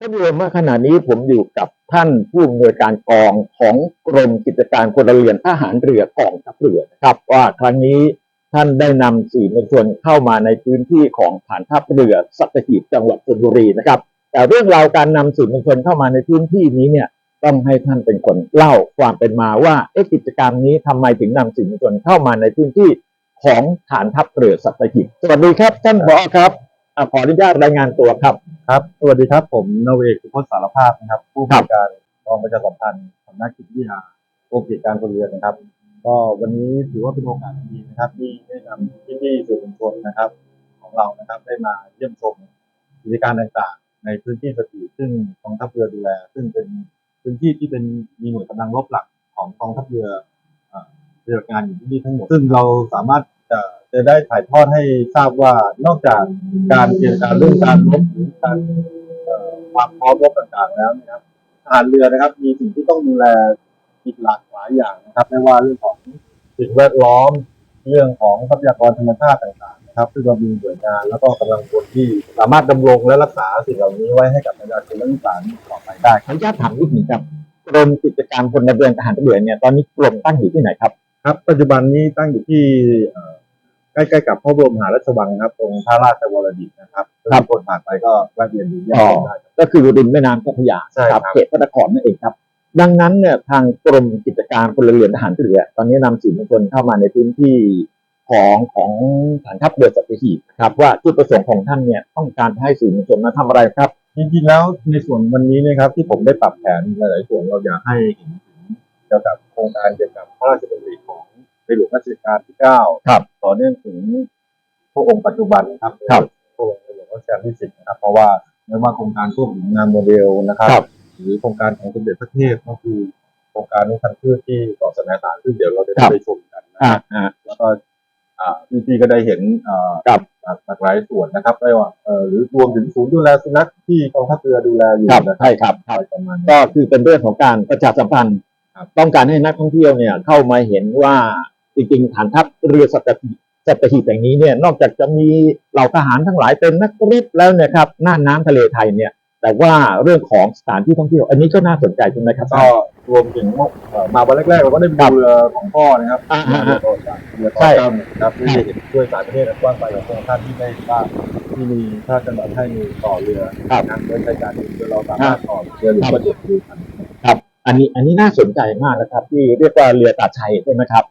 ท่านผู้ชมว่าขณะนี้ผมอยู่กับท่านผู้อำนวยการกองของกรมกิจการพลเรือนทหารเรือกองทัพเรือนะครับว่าครั้งนี้ท่านได้นำสื่อมวลชนเข้ามาในพื้นที่ของฐานทัพเรือสัตหีบจังหวัดชลบุรีนะครับ แต่เรื่องราวการนำสื่อมวลชนเข้ามาในพื้นที่นี้เนี่ยต้องให้ท่านเป็นคนเล่าความเป็นมาว่าเอ๊ะกิจกรรมนี้ทำไมถึงนำสื่อมวลชนเข้ามาในพื้นที่ของฐานทัพเรือสัตหีบสวัสดีครับท่านผอครับ อะขออนุญาตรายงานตัวครับ ครับ สวัสดีครับ ผมนาวเอกสุพจน์สารภาพนะครับ ผู้บริการกองประชาสัมพันธ์สำนักจิตวิทยาโรงกิจการพลเรือนนะครับ ก็วันนี้ถือว่าเป็นโอกาสดีนะครับ ที่ได้นำพี่พี่ๆสื่อมวลชนนะครับ ของเรานะครับได้มาเยี่ยมชมกิจการต่างๆ ในพื้นที่สถิตซึ่งกองทัพเรือดูแล ซึ่งเป็นพื้นที่ที่เป็นมีหน่วยกำลังรบหลักของกองทัพเรือเอ่อปฏิบัติงานอยู่ที่นี่ทั้งหมด ซึ่งเราสามารถจะ จะได้ถ่ายทอดให้ทราบว่านอกจากการเตรียมการเรื่องการรบหรือการความพร้อมรบต่างๆแล้วนะครับทหารเรือนะครับ มีสิ่งที่ต้องดูแลอีกหลากหลายอย่างนะครับไม่ว่าเรื่องของสิ่งแวดล้อมเรื่องของทรัพยากรธรรมชาติต่างๆนะครับซึ่งเรามีหน่วยงานแล้วก็กำลังคนที่สามารถดำรงและรักษาสิ่งเหล่านี้ไว้ให้กับประชาชนและลูกหลานต่อไปได้ขออนุญาตถามนิดหนึ่งครับกรมกิจการพลเรือนทหารเรือเนี่ยตอนนี้กรมตั้งอยู่ที่ไหนครับครับ ปัจจุบันนี้ตั้งอยู่ที่ ใกล้ๆกับพระบรมมหาราชวังนะครับ ตรงท่าราชวรดิตนะครับถ้าคนผ่านไปก็แวะเวียนดูเยี่ยมชมได้ครับก็คือริมแม่น้ำเจ้าพระยาใช่ครับ เขตพระนครนั่นเองครับ ดังนั้นเนี่ยทางกรมกิจการพลเรือนทหารเรือ ตอนนี้นำสื่อมวลชนเข้ามาในพื้นที่ของของฐานทัพเรือสัตหีบครับว่าจุดประสงค์ของท่านเนี่ยต้องการให้สื่อมวลชนมาทำอะไรครับ จริงๆแล้วในส่วนวันนี้นะครับที่ผมได้ปรับแผนหลายๆส่วนเราอยากให้เห็นถึงเกี่ยวกับโครงการเกี่ยวกับพระราชดำริของ ในหลวงรัชกาลที่เก้าครับต่อเนื่องถึงพระองค์ปัจจุบันนะครับครับพระองค์ในหลวงรัชกาลที่สิบนะครับ เพราะว่าไม่ว่าโครงการพวกหญิงงานโมเดลนะครับครับ หรือโครงการของสมเด็จพระเทพก็คือโครงการนุพันธ์พืชที่เกาะสมสารซึ่งเดี๋ยวเราจะครับได้ชมกันนะอ่าครับอ่าแล้วก็อ่าพี่ๆก็ได้เห็นอ่าครับหลากหลายส่วนนะครับไม่ว่าเอ่อหรือรวมถึงศูนย์ดูแลสุนัขที่กองทัพเรือดูแลอยู่ครับนะใช่ครับครับอะไรประมาณนี้ก็คือเป็นเรื่องของการประชาสัมพันธ์ครับต้องการให้นักท่องเที่ยวเนี่ยเข้ามาเห็นว่า จริงๆฐานทัพเรือสัตหีบสัตหีบแห่งนี้เนี่ยนอกจากจะมีเหล่าทหารทั้งหลายเป็นนักรบแล้วเนี่ยครับน่านน้ำทะเลไทยเนี่ยแต่ว่าเรื่องของสถานที่ท่องเที่ยว อันนี้ก็น่าสนใจใช่ไหมครับก็รวมถึงเอ่อมาวันแรกๆเราก็ได้ไปครับดูเรือของพ่อนะครับอ่าอ่าเรืออ่าต่อจากเรือต่อใช่เจ้าหนึ่งนะครับได้เห็นด้วยสายประเทศอันกว้างไกลของพระองค์ท่านที่ได้ว่าที่มีพระราชดำรัสให้มีต่อเรือครับนะโดยใช้การเดินเราสามารถต่อเรือหลวงประจวบคีรีขันธ์ครับ อันนี้อันนี้น่าสนใจมากนะครับ ที่เรียกว่าเรือตาชัยใช่ไหมครับ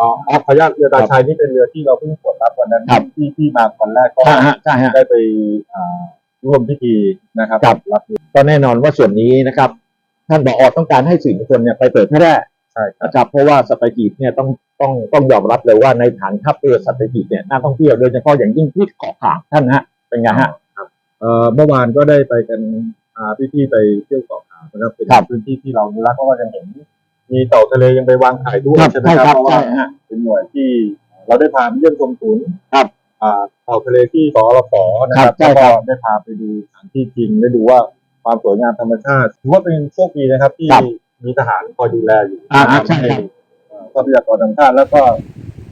อ๋ออ๋อขออนุญาตเรือตาชัยนี่เป็นเรือที่เราเพิ่งตรวจรับวันนั้นครับที่ที่มาวันแรกก็ใช่ฮะใช่ฮะ ได้ไปอ่าร่วมพิธีนะครับครับ รับก็แน่นอนว่าส่วนนี้นะครับ ท่านบอต้องการให้สื่อมวลชนเนี่ยไปเปิดแพร่ใช่ครับนะครับ เพราะว่าสัตหีบเนี่ยต้องต้องต้องยอมรับเลยว่าในฐานทัพเรือสัตหีบเนี่ยนักท่องเที่ยวโดยเฉพาะอย่างยิ่งที่เกาะขามท่านฮะเป็นไงฮะ เอ่อเมื่อวานก็ได้ไปกันพาพี่ๆไปเที่ยวเกาะขามนะครับเป็นครับ พื้นที่ที่เราอนุรักษ์เพราะว่ายังเห็น มีเต่าทะเลยังไปวางไข่ด้วยครับใช่ไหมใช่คครัรับบเพราะว่าใช่ฮะ เป็นหน่วยที่เราได้พาไปเยี่ยมชมศูนย์ครับอ่าเต่าทะเลที่สรฟนะคครัรับบใช่แล้วครัก็บ ได้พาไปดูสถานที่จริงได้ดูว่าความสวยงามธรรมชาติถือว่าเป็นโชคดีนะครับ ที่ครับมีทหารคอยดูแลอยู่อ่าทำใช่ครับ เอ่อทรัพยากรธรรมชาติแล้วก็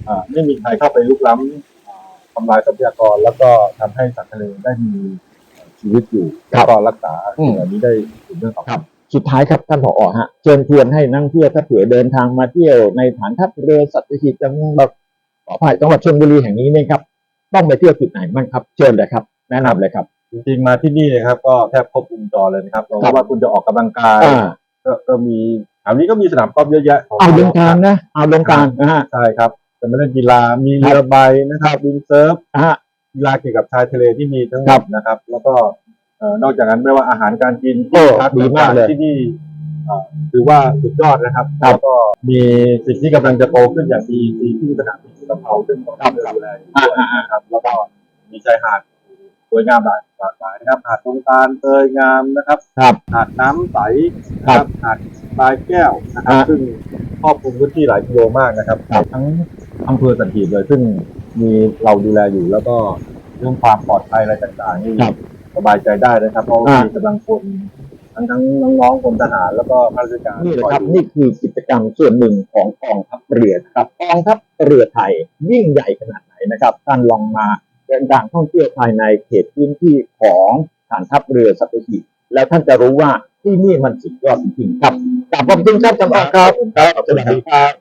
อ่าไม่มีใครเข้าไปลุกล้ำอ่าทำลายทรัพยากรแล้วก็ทำให้สัตว์ทะเลได้มีชีวิตอยู่ครับแล้วก็รักษาอืมสิ่งเหล่านี้ได้ถึงเรื่องต่อไป ครับ สุดท้ายครับท่านผอฮะเชิญชวนให้นักท่องเที่ยวถ้าเผื่อเดินทางมาเที่ยวในฐานทัพเรือสัตหีบจังหวัดขออภัยจังหวัดชลบุรีแห่งนี้เนี่ยครับ ต้องไปเที่ยวจุดไหนบ้างครับ เชิญเลยครับ แนะนำเลยครับ จริงๆมาที่นี่นะครับก็แทบครบวงจรเลยนะครับเราครับว่าคุณจะออกกำลังกายอ่าก็ก็มีแถวนี้ก็มีสนามกอล์ฟเยอะแยะขงเอาลงกลางนะเอาลงกลางนะฮะใช่ครับจะมาเล่นกีฬามีครับเรือใบนะครับวินเซิร์ฟอ่ากีฬาเกี่ยวกับชายทะเลที่มีทั้งหมครัดบนะครับ แล้วก็ เอ่อนอกจากนั้นไม่ว่าอาหารการกินโอ้ที่พักดีมากเลย ที่นี่เอ่อถือว่าสุดยอดนะครับครับแล้วก็มีสิ่งที่กำลังจะโตขึ้นอย่างดีดีที่สนามบินสุวรรณภูมิซึ่งต้องดูแลอยู่ด้วยนะครับ แล้วก็มีชายหาดสวยงามหลายหลากหลายนะครับหาดตรงตาลเตยงามนะครับ ครับ หาดน้ำใสนะคครัรับบหาดปลายแก้วนะครับฮะ ซึ่งครอบคลุมพื้นที่หลายกิโลมากนะครับครับ ทั้งอำเภอสันติเลยซึ่งมีเราดูแลอยู่แล้วก็เรื่องความปลอดภัยอะไรต่างๆนี่ครับ สบายใจได้นะครับ เพราะว่าอ่ามี มีกำลังคนทั้งทั้งน้องๆพลทหารแล้วก็ข้าราชการนี่แหละอยครับดูนี่คือกิจกรรมส่วนหนึ่งของกองทัพเรือนะครับกองทัพเรือไทยยิ่งใหญ่ขนาดไหนนะครับท่านลองมาเดินทางท่องเที่ยวภายในเขตพื้นที่ของฐานทัพเรือสัตหีบแล้วท่านจะรู้ว่าที่นี่มันสุดยอดจริงๆครับกราบขอบคุณครับท่านอ้อครับ ครับขอบสคุณวัสครัดีบครับ